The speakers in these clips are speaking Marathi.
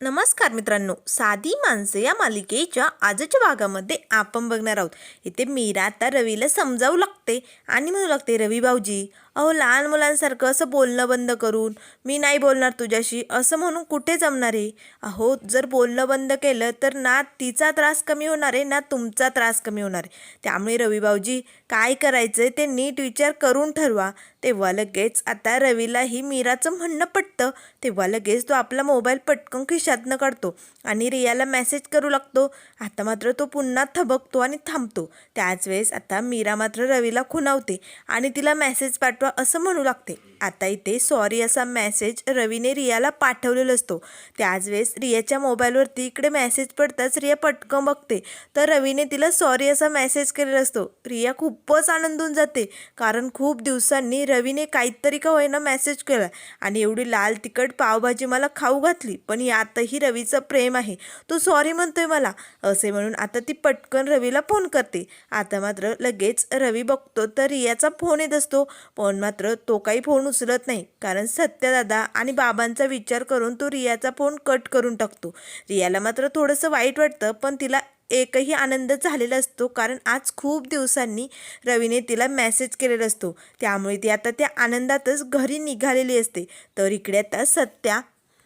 नमस्कार मित्रांनो साधी माणसे या मालिकेच्या आजच्या भागामध्ये आपण बघणार आहोत. इथे मीरा आता रवीला समजावू लागते आणि म्हणू लागते रवी भाऊजी अहो लहान मुलांसारखं असं बोलणं बंद करून मी नाही बोलणार तुझ्याशी असं म्हणून कुठे जमणार आहे अहो जर बोलणं बंद केलं तर ना तिचा त्रास कमी होणार आहे ना तुमचा त्रास कमी होणार आहे. त्यामुळे रवी भाऊजी काय करायचं आहे ते नीट विचार करून ठरवा. तेव्हा लगेच आता रवीलाही मीराचं म्हणणं पटतं. तेव्हा लगेच तो आपला मोबाईल पटकन खिशातनं काढतो आणि रियाला मेसेज करू लागतो. आता मात्र तो पुन्हा थबकतो आणि थांबतो. त्याच वेळेस आता मीरा मात्र रवीला खुणावते आणि तिला मेसेज पाठवा असं म्हणू लागते. आता इथे सॉरी असा मेसेज रवीने रियाला पाठवलेला असतो. त्याच वेळेस रियाच्या मोबाईलवरती इकडे मेसेज पडताच रिया पटकन बघते. तर रवीने तिला सॉरी असा मेसेज केलेला असतो. रिया खूपच आनंदून जाते. कारण खूप दिवसांनी रवीने काहीतरी का होईना मेसेज केला. आणि एवढी लाल तिखट पावभाजी मला खाऊ घातली. पण यातही रवीचं प्रेम आहे. तो सॉरी म्हणतोय मला. असे म्हणून आता ती पटकन रवीला फोन करते. आता मात्र लगेच रवी बघतो तर रियाचा फोन येत असतो. पण मात्र तो काही फोन उचलत नाही. कारण सत्यदादा आणि बाबांचा विचार करून तो रियाचा फोन कट करून टाकतो. रियाला मात्र थोडंसं वाईट वाटतं पण तिला एकही आनंद झालेला असतो. कारण आज खूप दिवसांनी रवीने तिला मेसेज केलेला असतो. त्यामुळे ती आता त्या आनंदातच घरी निघालेली असते. तर इकडे आता सत्या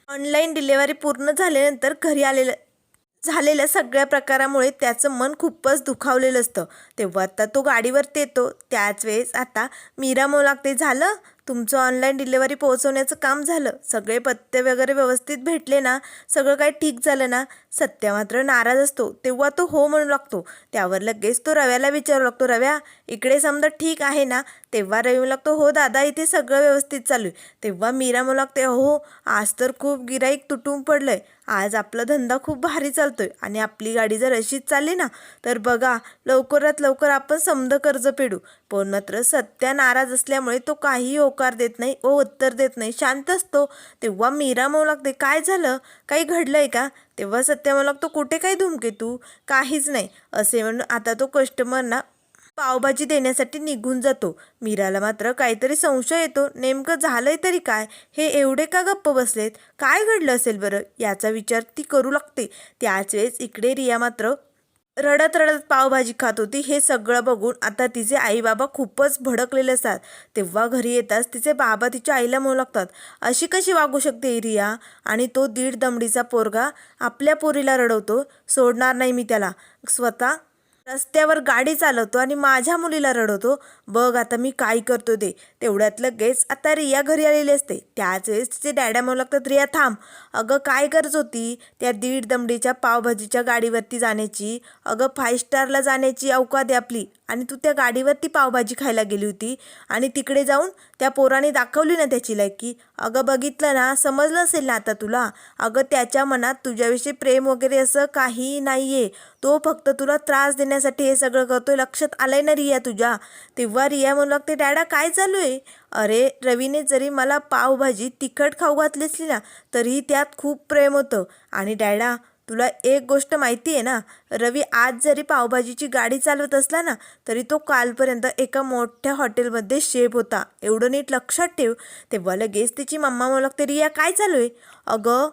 ऑनलाईन डिलेवरी पूर्ण झाल्यानंतर घरी आलेलं झालेल्या सगळ्या प्रकारामुळे त्याचं मन खूपच दुखावलेलं असतं. तेव्हा आता तो गाडीवर येतो. त्याच वेळेस आता मीरा लागते झालं. तुमचं ऑनलाईन डिलेवरी पोहोचवण्याचं काम झालं. सगळे पत्ते वगैरे व्यवस्थित भेटले ना सगळं काही ठीक झालं ना सत्या मात्र नाराज असतो. तेव्हा तो हो म्हणू लागतो. त्यावर लगेच तो रव्याला विचारू लागतो रव्या इकडे समजा ठीक आहे ना तेव्हा रवी म्हणू लागतो हो दादा इथे सगळं व्यवस्थित चालू आहे. तेव्हा मीरा म्हणू लागते हो आज तर खूप गिराईक तुटून पडलं आहे आज आपला धंदा खूप भारी चालतोय आणि आपली गाडी जर अशीच चालली ना तर बघा लवकरात लवकर आपण समद कर्ज फेडू. पण मात्र सत्या नाराज असल्यामुळे तो काही होकार देत नाही ओ उत्तर देत नाही शांत असतो. तेव्हा मीरा म्हणू लागते काय झालं? काही घडलंय का? तेव्हा सत्या म्हणू लागतो कुठे काय धुमके तू काहीच नाही. असे म्हणून आता तो कस्टमरना पावभाजी देण्यासाठी निघून जातो. मीराला मात्र काहीतरी संशय येतो. नेमकं झालंय तरी काय? हे एवढे का गप्प बसलेत? काय घडलं असेल बरं? याचा विचार ती करू लागते. त्याच वेळेस इकडे रिया मात्र रडत रडत पावभाजी खात होती. हे सगळं बघून आता तिचे आई बाबा खूपच भडकलेले असतात. तेव्हा घरी येताच तिचे बाबा तिच्या आईला म्हणू लागतात अशी कशी वागू शकते रिया? आणि तो दीड दमडीचा पोरगा आपल्या पोरीला रडवतो. सोडणार नाही मी त्याला. स्वतः रस्त्यावर गाडी चालवतो आणि माझ्या मुलीला रडवतो बघ आता मी काय करतो ते. तेवढ्यात लगेच आता रिया घरी आलेली असते. त्याच वेळेस तिचे डॅडा म्हणू लागतात. रिया थांब. अगं काय करत होती? त्या दीड दमडीच्या पावभाजीच्या गाडीवरती जाण्याची. अगं फाय स्टारला जाण्याची अवकाद आहे आपली. आणि तू त्या गाडीवरती पावभाजी खायला गेली होती. आणि तिकडे जाऊन त्या पोराने दाखवली ना त्याची लायकी. अगं बघितलं ना? समजलं असेल ना आता तुला? अगं त्याच्या मनात तुझ्याविषयी प्रेम वगैरे असं काही नाही आहे तो फक्त तुला त्रास देण्यासाठी हे सगळं करतोय. लक्षात आलंय ना रिया तुझ्या? तेव्हा रिया म्हणू लागते डॅडा काय चालू आहे? अरे रवीने जरी मला पावभाजी तिखट खाऊ घातली असली ना तरीही त्यात खूप प्रेम होतं. आणि डॅडा तुला एक गोष्ट माहिती आहे ना रवी आज जरी पावभाजीची गाडी चालवत असला ना तरी तो कालपर्यंत एका मोठ्या हॉटेलमध्ये शेफ होता. एवढं नीट लक्षात ठेव. तेव्हा लगेच तिची मम्मा म्हणू लागते रिया काय चालू आहे? अगं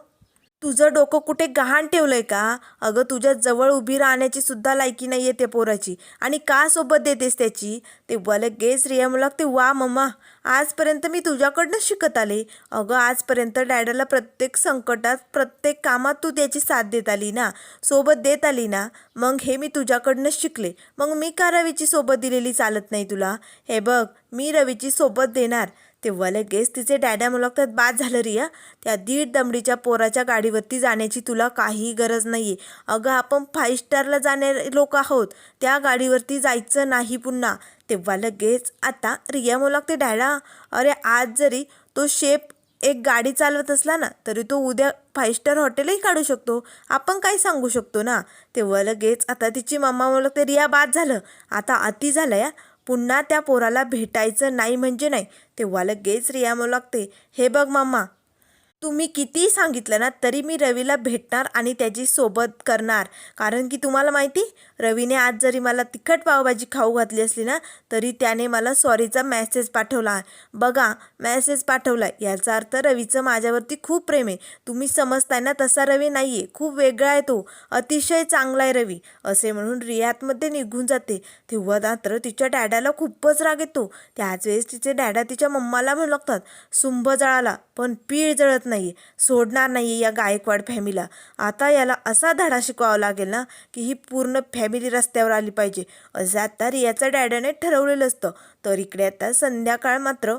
तुझं डोकं कुठे गहाण ठेवलंय का? अगं तुझ्या जवळ उभी राहण्याची सुद्धा लायकी नाही आहे त्या पोराची. आणि का सोबत देतेस त्याची? तेव्हा लगेच रिया मला ते वा मम्मा. आजपर्यंत मी तुझ्याकडनं शिकत आले. अगं आजपर्यंत डॅडाला प्रत्येक संकटात प्रत्येक कामात तू त्याची साथ देत आली ना? सोबत देत आली ना? मग हे मी तुझ्याकडनं शिकले. मग मी का रवीची सोबत दिलेली चालत नाही तुला? हे बघ मी रवीची सोबत देणार. तेव्हा लगेच तिचे डॅडा मुलाखतात बाद झालं रिया. त्या दीड दमडीच्या पोराच्या गाडीवरती जाण्याची तुला काही गरज नाही आहे अगं आपण फाईव्ह स्टारला जाणारे लोक आहोत. त्या गाडीवरती जायचं नाही पुन्हा. तेव्हा लगेच आता रिया म्हणू डॅडा. अरे आज जरी तो शेप एक गाडी चालवत असला ना तरी तो उद्या फाईव्ह स्टार हॉटेलही काढू शकतो. आपण काय सांगू शकतो ना? तेव्हा लगेच आता तिची मम्मा मुलगते रिया बाद झालं. आता अति झालं या. पुन्हा त्या पोराला भेटायचं नाही म्हणजे नाही. तेव्हा लगेच रिया म्हणू लागते. हे बघ मम्मा तुम्ही कितीही सांगितलं ना तरी मी रवीला भेटणार आणि त्याची सोबत करणार. कारण की तुम्हाला माहिती रवीने आज जरी मला तिखट पावभाजी खाऊ घातली असली ना तरी त्याने मला सॉरीचा मेसेज पाठवला. बघा मेसेज पाठवला याचा अर्थ रवीचं माझ्यावरती खूप प्रेम आहे. तुम्ही समजताय ना तसा रवी नाही आहे खूप वेगळा आहे तो. अतिशय चांगला आहे रवी. असे म्हणून रियातमध्ये निघून जाते. तेव्हा मात्र तिच्या डॅडाला खूपच राग येतो. त्याच वेळेस तिचे डॅडा तिच्या मम्माला म्हणू लागतात सुंभ जळाला. पण पीळ जळत नाही सोडणार नाही या गायकवाड फॅमिलीला आता याला असा धडा शिकवावा लागेल ना की ही पूर्ण फॅमिली रस्त्यावर आली पाहिजे. असं आता रियाचं डॅडाने ठरवलेलं असतं. तर इकडे आता संध्याकाळ मात्र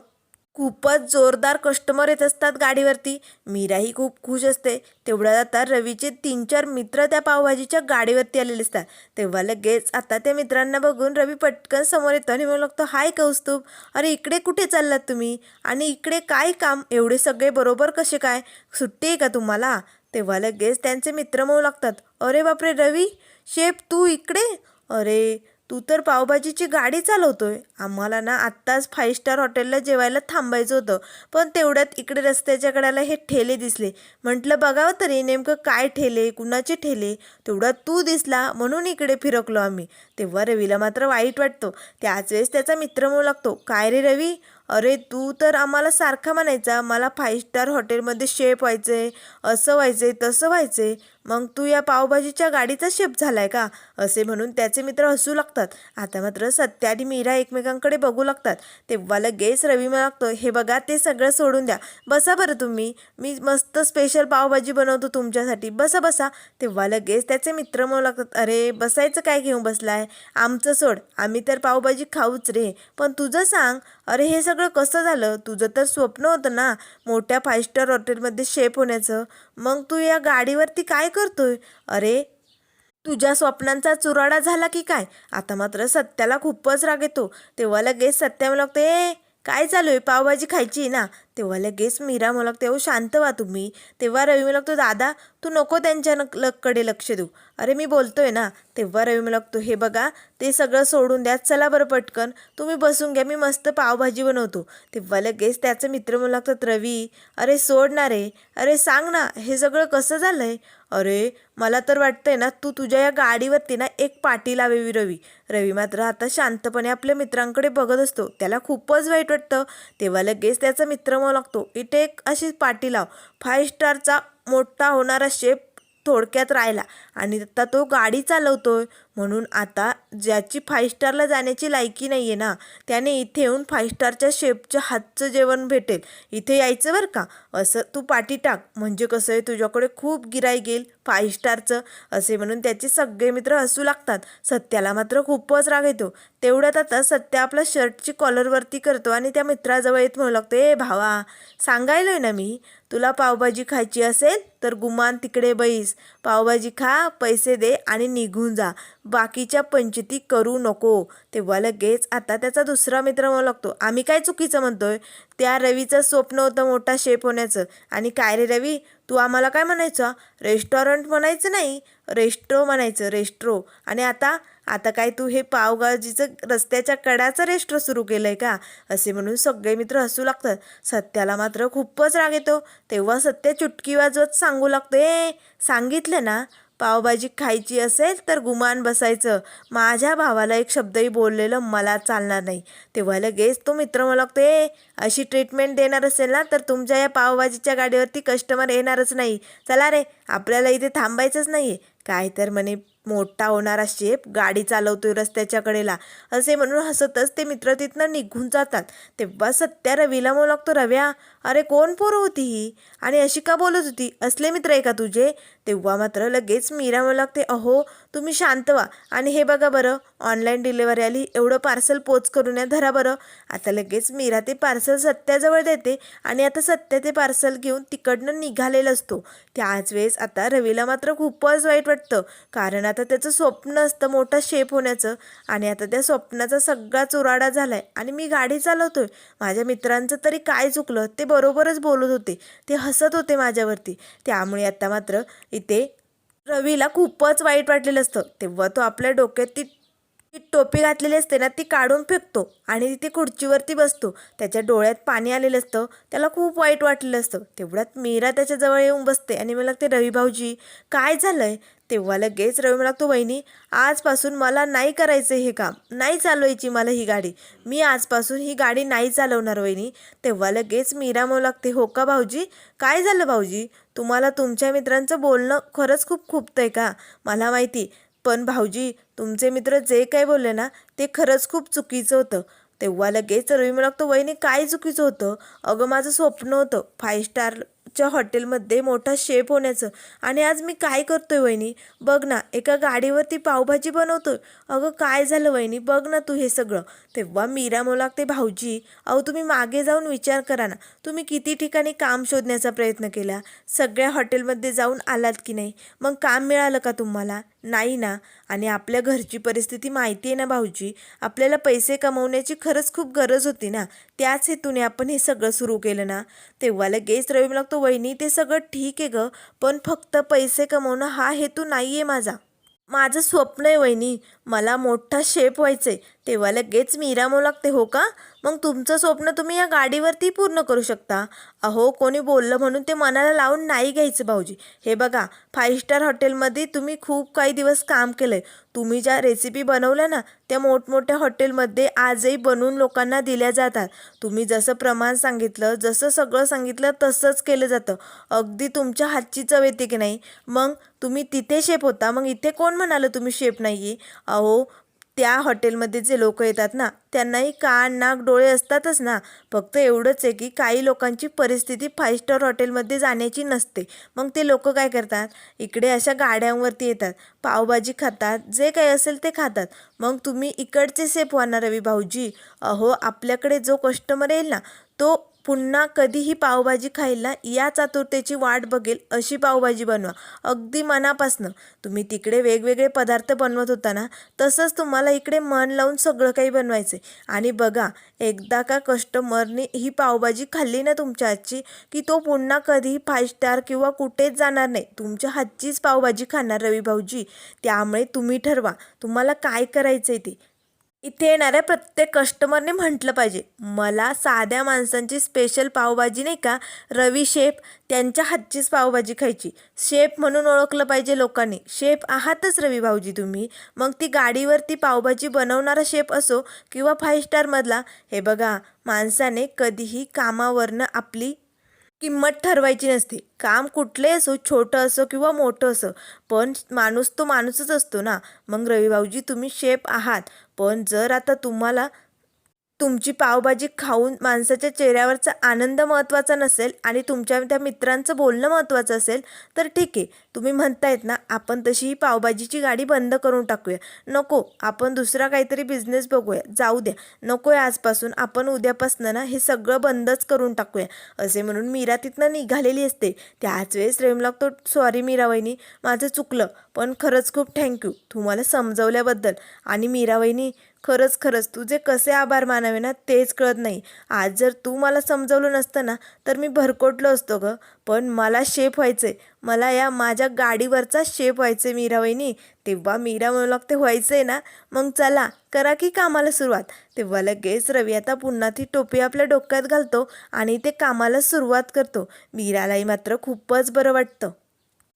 खूपच जोरदार कस्टमर येत असतात गाडीवरती. मीराही खूप खुश असते. तेवढ्यात आता रवीचे तीन चार मित्र त्या पावभाजीच्या गाडीवरती आलेले असतात तेव्हा लगेच आता त्या मित्रांना बघून रवी पटकन समोर येतो आणि म्हणू लागतो हाय कौस्तुभ अरे इकडे कुठे चाललात तुम्ही? आणि इकडे काय काम? एवढे सगळे बरोबर कसे काय? सुट्टी आहे का तुम्हाला? तेव्हा लगेच त्यांचे मित्र म्हणू लागतात अरे बापरे रवी शेप तू इकडे? अरे तू तर पावभाजीची गाडी चालवतोय. आम्हाला ना आत्ताच फाईव्ह स्टार हॉटेलला जेवायला थांबायचं होतं. पण तेवढ्यात इकडे रस्त्याच्या कड्याला हे ठेले दिसले. म्हटलं बघावं तरी नेमकं काय ठेले कुणाचे ठेले? तेवढ्यात तू दिसला म्हणून इकडे फिरकलो आम्ही. तेव्हा रवीला मात्र वाईट वाटतो. त्याच वेळेस त्याचा मित्र म्हणू लागतो. काय रे रवी? अरे तू तर आम्हाला सारखा म्हणायचा मला फाईव्ह स्टार हॉटेलमध्ये शेप व्हायचं आहे असं व्हायचं आहे तसं व्हायचं आहे मग तू या पावभाजीच्या गाडीचा शेप झालाय का? असे म्हणून त्याचे मित्र हसू लागतात. आता मात्र सत्या आणि मीरा एकमेकांकडे बघू लागतात. तेव्हा लगेच रवी मला लागतो हे बघा ते सगळं सोडून द्या. बसा बरं तुम्ही. मी मस्त स्पेशल पावभाजी बनवतो तुमच्यासाठी. बसा बसा. तेव्हा लगेच त्याचे मित्र म्हणू लागतात अरे बसायचं काय घेऊन बसलाय? आमचं सोड. आम्ही तर पावभाजी खाऊच रे. पण तुझं सांग. अरे हे सगळं कसं झालं? तुझं तर स्वप्न होतं ना मोठ्या फाईव्ह स्टार हॉटेलमध्ये शेप होण्याचं. मग तू या गाडीवरती काय करतोय. अरे तुझ्या स्वप्नांचा चुराडा झाला की काय? आता मात्र सत्याला खूपच राग येतो. तेव्हा लगेच सत्या मला ए काय चालू आहे? पावभाजी खायची ना. तेव्हा लगेच मीरा मला हो शांत व्हा तुम्ही. तेव्हा रवी मला लागतो दादा तू नको त्यांच्या लकडे लक्ष देऊ. अरे मी बोलतोय ना. तेव्हा रवी मला लागतो हे बघा ते सगळं सोडून द्या. चला बरं पटकन. तुम्ही बसून घ्या. मी मस्त पावभाजी बनवतो. तेव्हा लगेच त्याचं मित्र म्हणू लागतात रवी अरे सोड ना रे. अरे सांग ना हे सगळं कसं झालंय? अरे मला तर वाटतंय ना तू तुझ्या या गाडीवरती ना एक पाटी लावेवी रवी. रवी मात्र आता शांतपणे आपल्या मित्रांकडे बघत असतो. त्याला खूपच वाईट वाटतं. तेव्हा लगेच त्याचा मित्र मग लागतो इथे एक अशी पाटी लाव. फाय स्टारचा मोठा होणारा शेप थोडक्यात राहिला आणि आता तो गाडी चालवतोय. म्हणून आता ज्याची फाईव्ह स्टारला जाण्याची लायकी नाही आहे ना त्याने इथे येऊन फाईव्ह स्टारच्या शेपच्या हातचं जेवण भेटेल. इथे यायचं बरं का? असं तू पाठी टाक. म्हणजे कसं आहे तुझ्याकडे खूप गिराई येईल फाईव्ह स्टारचं असे म्हणून त्याचे सगळे मित्र हसू लागतात. सत्याला मात्र खूपच राग येतो. तेवढ्यात आता सत्या आपल्या शर्टची कॉलरवरती करतो आणि त्या मित्राजवळ येत म्हणू लागतो ए भावा सांगायलो आहे ना मी तुला पावभाजी खायची असेल तर गुमान तिकडे बैस. पावभाजी खा पैसे दे आणि निघून जा. बाकीच्या पंचती करू नको. तेव्हा लगेच आता त्याचा दुसरा मित्र म्हणू लागतो आम्ही काय चुकीचं म्हणतोय? त्या रवीचं स्वप्न होतं मोठा शेप होण्याचं. आणि काय रे रवी? तू आम्हाला काय म्हणायचं? रेस्टॉरंट म्हणायचं नाही. रेस्ट्रो म्हणायचं रेस्ट्रो. आणि आता? आता काय तू हे पावभाजीचं रस्त्याच्या कडाचं रेस्ट्रो सुरू केलं आहे का? असे म्हणून सगळे मित्र हसू लागतात. सत्याला मात्र खूपच राग येतो. तेव्हा सत्य चुटकी वाजवत सांगू लागतो ए सांगितलं ना? पावभाजी खायची असेल तर गुमान बसायचं. माझ्या भावाला एक शब्दही बोललेलं मला चालणार नाही. तेव्हा लगेच तो मित्र मला लागतो ए अशी ट्रीटमेंट देणार असेल ना तर तुमच्या या पावभाजीच्या गाडीवरती कस्टमर येणारच नाही. चला रे आपल्याला इथे थांबायचंच नाही आहे काय तर म्हणे मोठा होणारा शेप गाडी चालवतोय रस्त्याच्या कडेला असे म्हणून हसतच ते मित्र तिथनं निघून जातात. तेव्हा सत्या रवीला म्हणू लागतो रव्या अरे कोण पोरं होती ही? आणि अशी का बोलत होती? असले मित्र आहे का तुझे? तेव्हा मात्र लगेच मीरा मला लागते अहो तुम्ही शांत व्हा. आणि हे बघा बरं ऑनलाईन डिलेवरी आली एवढं पार्सल पोच करून या धरा बरं. आता लगेच मीरा ते पार्सल सत्याजवळ देते आणि आता सत्या ते पार्सल घेऊन तिकडनं निघालेलं असतो. त्याच वेळेस आता रवीला मात्र खूपच वाईट वाटतं कारण आता त्याचं स्वप्न असतं मोठा शेप होण्याचं आणि आता त्या स्वप्नाचा सगळा चुराडा झाला आहे आणि मी गाडी चालवतोय. माझ्या मित्रांचं तरी काय चुकलं ते बरोबरच बोलत होते ते हसत होते माझ्यावरती. त्यामुळे आता मात्र इथे. रवीला खूपच वाईट वाटलेलं असतं. तेव्हा तो आपल्या डोक्यात ती ती टोपी घातलेली असते ना ती काढून फेकतो आणि तिथे खुर्चीवरती बसतो. त्याच्या डोळ्यात पाणी आलेलं असतं. त्याला खूप वाईट वाटलेलं असतं. तेवढ्यात मीरा त्याच्याजवळ येऊन बसते आणि मला लागते रवी भाऊजी काय झालंय? तेव्हा लगेच रवी मला लागतो वहिनी. आजपासून मला नाही करायचं हे काम. नाही चालवायची मला ही गाडी. मी आजपासून ही गाडी नाही चालवणार वहिनी. तेव्हा लगेच मीरा म्हणू लागते हो का भाऊजी? काय झालं भाऊजी? तुम्हाला तुमच्या मित्रांचं बोलणं खरंच खूप खुपतंय का? मला माहिती. पण भाऊजी तुमचे मित्र जे काही बोलले ना ते खरंच खूप चुकीचं होतं. तेव्हा लगेच रवी म्हणू लागतो वहिनी काय चुकीचं होतं? अगं माझं स्वप्न होतं. फाईव्ह स्टारच्या हॉटेलमध्ये मोठा शेप होण्याचं. आणि आज मी काय करतोय वहिनी? बघ ना एका गाडीवरती पावभाजी बनवतोय. अगं काय झालं वहिनी? बघ ना तू हे सगळं. तेव्हा मीरा म्हणू लागते भाऊजी अहो तुम्ही मागे जाऊन विचार करा ना. तुम्ही किती ठिकाणी काम शोधण्याचा प्रयत्न केला? सगळ्या हॉटेलमध्ये जाऊन आलात की नाही? मग काम मिळालं का तुम्हाला? नाही ना. आणि आपल्या घरची परिस्थिती माहिती आहे ना भाऊजी. आपल्याला पैसे कमवण्याची खरंच खूप गरज होती ना. त्याच हेतूने आपण हे सगळं सुरू केलं ना. तेव्हा लगेच रवी लागतो वहिनी ते सगळं ठीक आहे गं पण फक्त पैसे कमवणं हा हेतू नाही आहे माझा. माझं स्वप्न आहे वहिनी मला मोठा शेप व्हायचं आहे तेव्हा लगेच मीरा लागते हो का? मग तुमचं स्वप्न तुम्ही या गाडीवरती पूर्ण करू शकता. अहो कोणी बोललं म्हणून ते मनाला लावून नाही घ्यायचं भाऊजी. हे बघा फाईव्ह स्टार हॉटेलमध्ये तुम्ही खूप काही दिवस काम केलं आहे तुम्ही ज्या रेसिपी बनवल्या ना त्या मोठमोठ्या हॉटेलमध्ये आजही बनवून लोकांना दिल्या जातात. तुम्ही जसं प्रमाण सांगितलं जसं सगळं सांगितलं तसंच केलं जातं. अगदी तुमच्या हातची चव येते की नाही? मग तुम्ही तिथे शेप होता. मग इथे कोण म्हणालं तुम्ही शेप नाही आहे अहो त्या हॉटेलमध्ये जे लोक येतात ना त्यांनाही कान नाक डोळे असतातच ना. फक्त एवढंच आहे की काही लोकांची परिस्थिती फाईव्ह स्टार हॉटेलमध्ये जाण्याची नसते. मग ते लोक काय करतात? इकडे अशा गाड्यांवरती येतात. पावभाजी खातात. जे काही असेल ते खातात. मग तुम्ही इकडचे सेफ होणार रवी भाऊजी. अहो आपल्याकडे जो कस्टमर येईल ना तो पुन्हा कधीही पावभाजी खायला या चातुर्तेची वाट बघेल अशी पावभाजी बनवा. अगदी मनापासनं. तुम्ही तिकडे वेगवेगळे पदार्थ बनवत होता ना तसंच तुम्हाला इकडे मन लावून सगळं काही बनवायचं आहे आणि बघा एकदा का कस्टमरने ही पावभाजी खाल्ली ना तुमच्या हातची की तो पुन्हा कधीही फाय स्टार किंवा कुठेच जाणार नाही. तुमच्या हातचीच पावभाजी खाणार रवी भाऊजी. त्यामुळे तुम्ही ठरवा तुम्हाला काय करायचं आहे ते. इथे येणाऱ्या प्रत्येक कस्टमरने म्हटलं पाहिजे. मला साध्या माणसांची स्पेशल पावभाजी नाही का? रवी शेफ त्यांच्या हातचीच पावभाजी खायची. शेफ म्हणून ओळखलं पाहिजे लोकांनी. शेफ आहातच रवी भाऊजी तुम्ही. मग ती गाडीवरती पावभाजी बनवणारा शेफ असो किंवा फाईव्ह स्टारमधला हे बघा माणसाने कधीही कामावरनं आपली किंमत ठरवायची नसते. काम कुठले असो छोटं असो किंवा मोठं असो पण माणूस तो माणूसच असतो ना. मग रवी भाऊजी तुम्ही शेप आहात. पण जर आता तुम्हाला तुमची पावभाजी खाऊन माणसाच्या चेहऱ्यावरचा आनंद महत्त्वाचा नसेल आणि तुमच्या त्या मित्रांचं बोलणं महत्त्वाचं असेल तर ठीक आहे. तुम्ही म्हणतायत ना आपण तशी ही पावभाजीची गाडी बंद करून टाकूया. नको आपण दुसरा काहीतरी बिझनेस बघूया. जाऊ द्या. नको आहे आजपासून. आपण उद्यापासनं ना हे सगळं बंदच करून टाकूया. असे म्हणून मीरा तिथनं निघालेली असते. त्याच वेळेस रेमलॉक तो सॉरी मीरा वहिनी माझं चुकलं. पण खरंच खूप थँक्यू तुम्हाला समजवल्याबद्दल. आणि मीरा वहिनी खरंच खरंच तुझे कसे आभार मानावे ना तेच कळत नाही. आज जर तू मला समजवलं नसतं ना तर मी भरकोटलो असतो गं. पण मला शेप व्हायचंय. मला या माझ्या गाडीवरचा शेप व्हायचंय मीरा वहिनी तेव्हा मीरा म्हणू लागते व्हायचंय ना. मग चला करा की कामाला सुरुवात. तेव्हा लगेच रवी आता पुन्हा ती टोपी आपल्या डोक्यात घालतो आणि ते कामाला सुरुवात करतो. मीरालाही मात्र खूपच बरं वाटतं.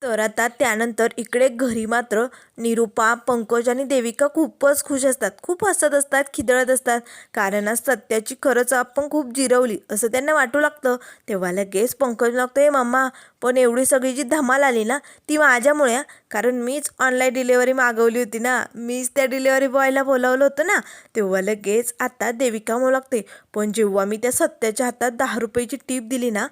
तर आता त्यानंतर इकडे घरी मात्र निरुपा पंकज आणि देविका खूपच खुश असतात. खूप हसत असतात खिदळत असतात. कारण आज सत्याची खरंच आपण खूप जिरवली असं त्यांना वाटू लागतं. तेव्हा लगेच पंकज लागतो हे मम्मा पण एवढी सगळी जी धमाल आली ना ती माझ्यामुळे कारण मीच ऑनलाईन डिलेवरी मागवली होती ना मीच त्या डिलेवरी बॉयला बोलावलं होतं ना. तेव्हा लगेच आता देविका म्हणू लागते पण जेव्हा मी त्या सत्याच्या हातात दहा रुपयाची टीप दिली ना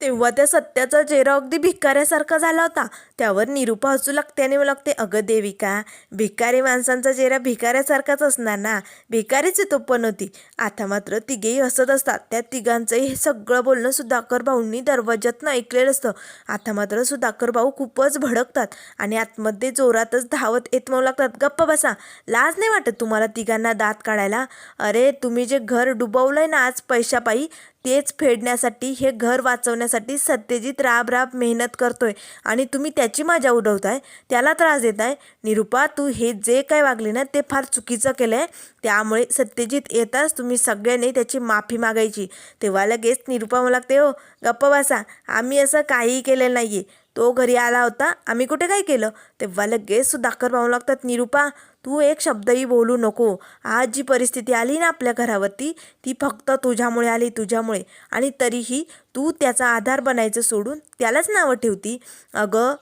तेव्हा त्या सत्याचा चेहरा अगदी भिकाऱ्यासारखा झाला होता. त्यावर निरुपा हसू लागते आणि मला लागते अगं देविका भिकारी माणसांचा चेहरा भिकाऱ्यासारखाच असणार ना? भिकारीच तो पण होती. आता मात्र तिघेही हसत असतात. त्या तिघांचंही हे सगळं बोलणं सुधाकर भाऊंनी दरवाजातनं ऐकलेलं असतं. आता मात्र सुधाकर भाऊ खूपच भडकतात आणि आतमध्ये जोरातच धावत येत म्हणू लागतात गप्प बसा. लाज नाही वाटत तुम्हाला तिघांना दात काढायला? अरे तुम्ही जे घर डुबवलंय ना आज पैशापायी तेच फेडण्यासाठी हे घर वाचवण्यासाठी सत्यजित राब राब मेहनत करतोय आणि तुम्ही त्याची मजा उडवताय त्याला त्रास देताय. निरुपा तू हे जे काय वागले ना ते फार चुकीचं केलं आहे त्यामुळे सत्यजित येताच तुम्ही सगळ्यांनी त्याची माफी मागायची. तेव्हा लगेच निरुपा मला लागते हो गप्प बसा. आम्ही असं काहीही केलेलं नाही आहे तो घरी आला होता. आम्ही कुठे काय केलं? तेव्हा लगेच सुधाकर पाहू लागतात निरुपा तू एक शब्दही बोलू नको. आज जी परिस्थिती आली ना आपल्या घरावरती ती फक्त तुझ्यामुळे आली तुझ्यामुळे. आणि तरीही तू त्याचा आधार बनायचं सोडून त्यालाच नावं ठेवती. अगं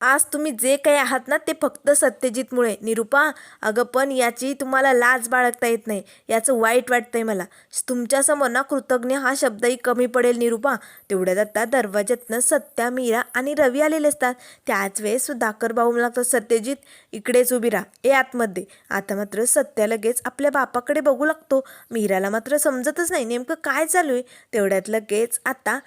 आज तुम्ही जे काही आहात ना ते फक्त सत्यजितमुळे. निरुपा अगं पण याची तुम्हाला लाज बाळगता येत नाही. याचं वाईट वाटतंय मला. तुमच्यासमोर ना कृतज्ञ हा शब्दही कमी पडेल निरुपा. तेवढ्यात आता दरवाज्यातनं सत्या मीरा आणि रवी आलेले असतात. त्याच वेळेस सुधाकर भाऊ मला लागतात सत्यजित इकडेच उभी राहा. ए आतमध्ये. आता मात्र सत्या लगेच आपल्या बापाकडे बघू लागतो. मीराला मात्र समजतच नाही नेमकं काय चालू आहे. तेवढ्यात लगेच आता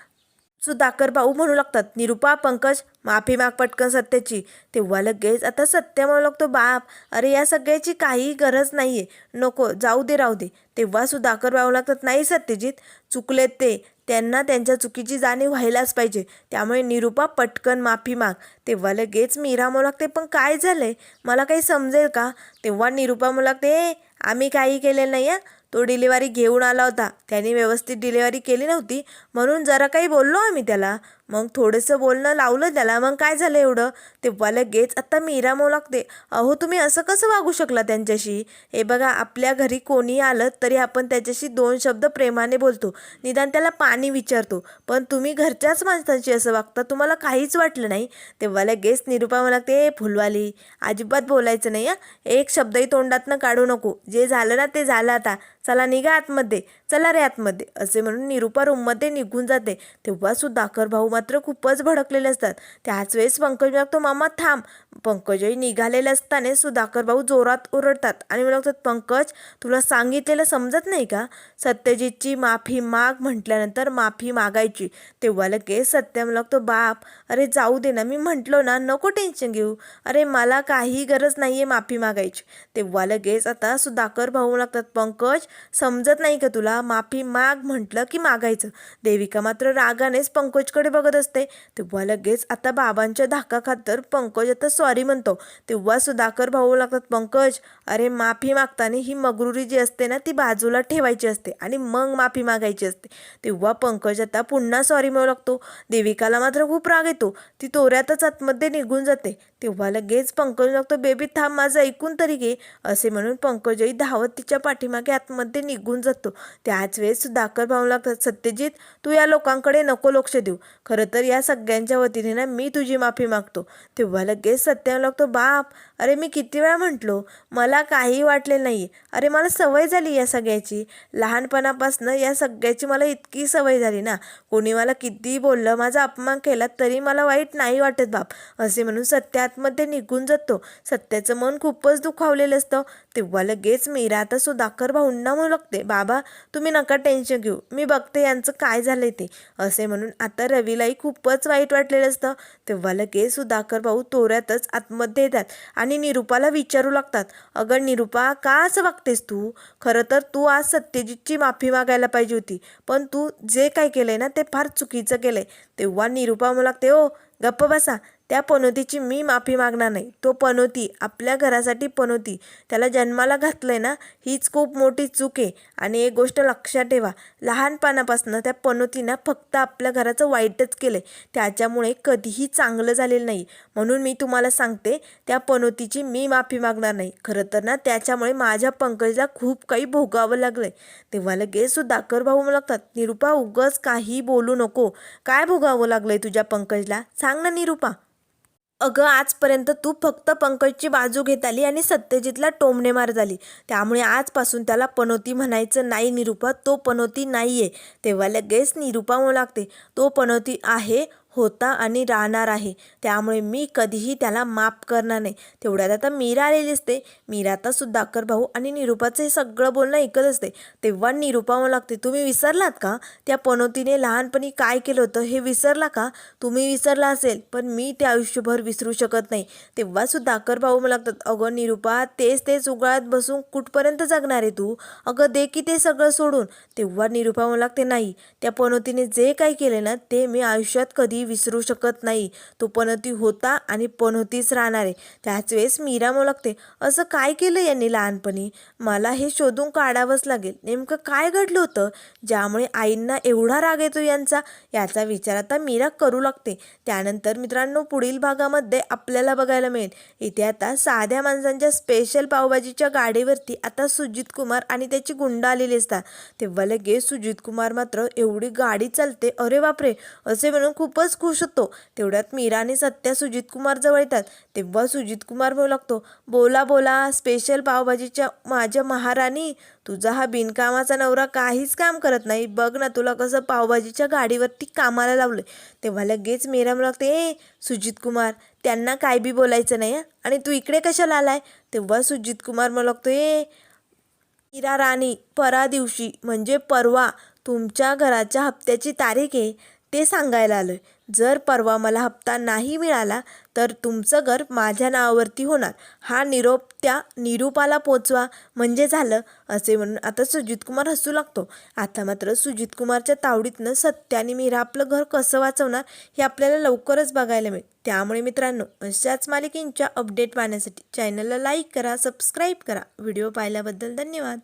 सुधाकर भाऊ म्हणू लागतात निरुपा पंकज माफी माग पटकन सत्याची तेव्हा लगेच आता सत्य म्हणू लागतो बाप अरे या सगळ्याची काही गरज नाही आहे नको जाऊ दे राहू दे. तेव्हा सुधाकर भाऊ लागतात नाही सत्यजित चुकलेत ते. त्यांना त्यांच्या चुकीची जाणीव व्हायलाच पाहिजे. त्यामुळे निरुपा पटकन माफी माग. तेव्हा लगेच मीरा म्हणू लागते पण काय झालंय? मला काही समजेल का? तेव्हा निरुपा म्हणू लागते आम्ही काही केलेलं नाही आहे तो डिलिव्हरी घेऊन आला होता. त्याने व्यवस्थित डिलिव्हरी केली नव्हती म्हणून जरा काही बोललो आम्ही त्याला. मग थोडंसं बोलणं लावलं त्याला मग काय झालं एवढं? तेव्हा लगेच आत्ता मीरा मग लागते अहो तुम्ही असं कसं वागू शकला त्यांच्याशी? हे बघा आपल्या घरी कोणी आलं तरी आपण त्याच्याशी दोन शब्द प्रेमाने बोलतो निदान त्याला पाणी विचारतो. पण तुम्ही घरच्याच माणसांशी असं वागता तुम्हाला काहीच वाटलं नाही. तेव्हा लगेच निरुपा मला लागते फुलवाली अजिबात बोलायचं नाही हां. एक शब्दही तोंडातनं काढू नको. जे झालं ना ते झालं आता. चला निघा आतमध्ये. चला रे आतमध्ये. असे म्हणून निरुपा रूममध्ये निघून जाते. तेव्हा सुधाकर भाऊ मात्र खूपच भडकलेले असतात. त्याच वेळेस पंकज लागतो मामा थांब. पंकजही निघालेले असताना सुधाकर भाऊ जोरात ओरडतात आणि मला पंकज तुला सांगितलेलं समजत नाही का? सत्यजितची माफी माग म्हटल्यानंतर माफी मागायची. तेव्हा लगेच सत्य मला लागतो बाप अरे जाऊ दे ना मी म्हटलो ना नको टेन्शन घेऊ. अरे मला काही गरज नाही आहे माफी मागायची. तेव्हा लगेच आता सुधाकर भाऊ लागतात पंकज समजत नाही का तुला माफी माग म्हटलं की मागायचं? देविका मात्र रागानेच पंकजकडे बघ बघत असते. तेव्हा लगेच आता बाबांच्या धाका खातर पंकज आता सॉरी म्हणतो. तेव्हा सुधाकर भाऊ लागतात पंकज. अरे माफी मागताना ही मगरुरी जी असते ना ती बाजूला ठेवायची असते आणि मग माफी मागायची असते. तेव्हा पंकज आता पुन्हा सॉरी म्हणू लागतो. देविकाला मात्र खूप राग येतो. ती तोऱ्यातच आतमध्ये निघून जाते. तेव्हा लगेच पंकज लागतो बेबी थांब माझं ऐकून तरी घे असे म्हणून पंकजही धावत तिच्या पाठीमागे आतमध्ये निघून जातो. त्याच वेळेस सुधाकर भाऊ लागतात सत्यजित तू या लोकांकडे नको लक्ष देऊ. खरं तर या सगळ्यांच्या वतीने ना मी तुझी माफी मागतो. तेव्हा लगेच सत्याला लागतो बाप अरे मी किती वेळा म्हटलो मला काही वाटले नाही अरे मला सवय झाली या सगळ्याची. लहानपणापासून या सगळ्याची मला इतकी सवय झाली ना. कोणी मला कितीही बोललं माझा अपमान केला तरी मला वाईट नाही वाटत बाप असे म्हणून सत्यात आतमध्ये निघून जातो. सत्याचं मन खूपच दुखावलेलं असतं. तेव्हा लगेच मीरा आता सुधाकर भाऊंना म्हणू लागते बाबा तुम्ही नका टेन्शन घेऊ. मी बघते यांचं काय झालंय ते. असे म्हणून आता रवीलाही खूपच वाईट वाटलेलं असतं. तेव्हा लगेच सुधाकर भाऊ तोऱ्यातच आतमध्ये येतात आणि निरुपाला विचारू लागतात अगं निरुपा का असं वागतेस तू? खरं तर तू आज सत्यजितची माफी मागायला पाहिजे होती पण तू जे काय केलंय ना ते फार चुकीचं केलंय. तेव्हा निरुपा मला लागते ओ गप्प बसा. त्या पनोतीची मी माफी मागणार नाही. तो पनोती आपल्या घरासाठी पनोती. त्याला जन्माला घातलंय ना हीच खूप मोठी चूक आहे. आणि एक गोष्ट लक्षात ठेवा लहानपणापासून त्या पनोतीनं फक्त आपल्या घराचं वाईटच केलंय. त्याच्यामुळे कधीही चांगलं झालेलं नाही. म्हणून मी तुम्हाला सांगते त्या पनोतीची मी माफी मागणार नाही. खरं तर ना त्याच्यामुळे माझ्या पंकजला खूप काही भोगावं लागलंय. तेव्हा लगेच सुधाकर भाऊ लागतात निरुपा उगच काही बोलू नको. काय भोगावं लागलंय तुझ्या पंकजला? सांग ना निरुपा. अगं आजपर्यंत तू फक्त पंकजची बाजू घेत आली आणि सत्यजितला टोमणे मार झाली. त्यामुळे आजपासून त्याला पनोती म्हणायचं नाही निरुपा तो पनोती नाही आहे तेव्हा लगेच निरुपा म्हणू लागते तो पनोती आहे होता आणि राहणार आहे. त्यामुळे मी कधीही त्याला माफ करणार नाही. तेवढ्यात आता मीरा आलेली असते. मीरा तर सुद्धा अक्कर भाऊ आणि निरुपाचं हे सगळं बोलणं ऐकत असते. तेव्हा निरुपा म्हणू लागते तुम्ही विसरलात का? त्या पनोतीने लहानपणी काय केलं होतं हे विसरला का? तुम्ही विसरला असेल पण मी ते आयुष्यभर विसरू शकत नाही. तेव्हा सुधाकर भाऊ मला लागतात अगं निरुपा तेच तेच उगाळत बसून कुठपर्यंत जगणार आहे तू? अगं दे की ते सगळं सोडून. तेव्हा निरुपा म्हणू लागते नाही त्या पनोतीने जे काही केले ना ते मी आयुष्यात कधी विसरू शकत नाही. तो पनोती होता आणि पनोतीच राहणार आहे. त्याच वेळेस मीरा म्हणू लागते असं काय केलं यांनी लहानपणी? मला हे शोधून काढावंच लागेल. नेमकं काय घडलं होतं? ज्यामुळे आईंना एवढा राग येतो यांचा? याचा विचार आता मीरा करू लागते. त्यानंतर मित्रांनो पुढील भागामध्ये आपल्याला बघायला मिळेल. इथे आता साध्या माणसांच्या स्पेशल पावभाजीच्या गाडीवरती आता सुजित कुमार आणि त्याची गुंड आलेली असतात. तेव्हा लगेच सुजित कुमार मात्र एवढी गाडी चालते. अरे बापरे! असे म्हणून खूपच खुश होतो तेवढ्यात मीरा आणि सत्या सुजित कुमार जवळ येतात. तेव्हा सुजित कुमार लागतो बोला बोला स्पेशल पावभाजीच्या माझ्या महाराणी तुझा हा बिनकामाचा नवरा काहीच काम करत नाही. बघ ना तुला कसं पावभाजीच्या गाडीवरती कामाला लावलं तेव्हा लगेच मीरा म्हणू लागते ए सुजित कुमार त्यांना काय बी बोलायचं नाही आणि तू इकडे कशाला आलाय? तेव्हा सुजित कुमार म्हणू लागतो ए मीरा राणी परा दिवशी म्हणजे परवा तुमच्या घराच्या हप्त्याची तारीख आहे ते सांगायला आलं जर परवा मला हप्ता नाही मिळाला तर तुमचं घर माझ्या नावावरती होणार. हा निरोप त्या निरूपाला पोचवा. म्हणजे झालं असे म्हणून आता सुजित कुमार हसू लागतो. आता मात्र सुजित कुमारच्या तावडीतनं सत्य आणि मीरा आपलं घर कसं वाचवणार हे आपल्याला लवकरच बघायला मिळेल. त्यामुळे मित्रांनो अशाच मालिकेंच्या अपडेट पाहण्यासाठी चॅनलला लाईक करा सबस्क्राईब करा. व्हिडिओ पाहिल्याबद्दल धन्यवाद.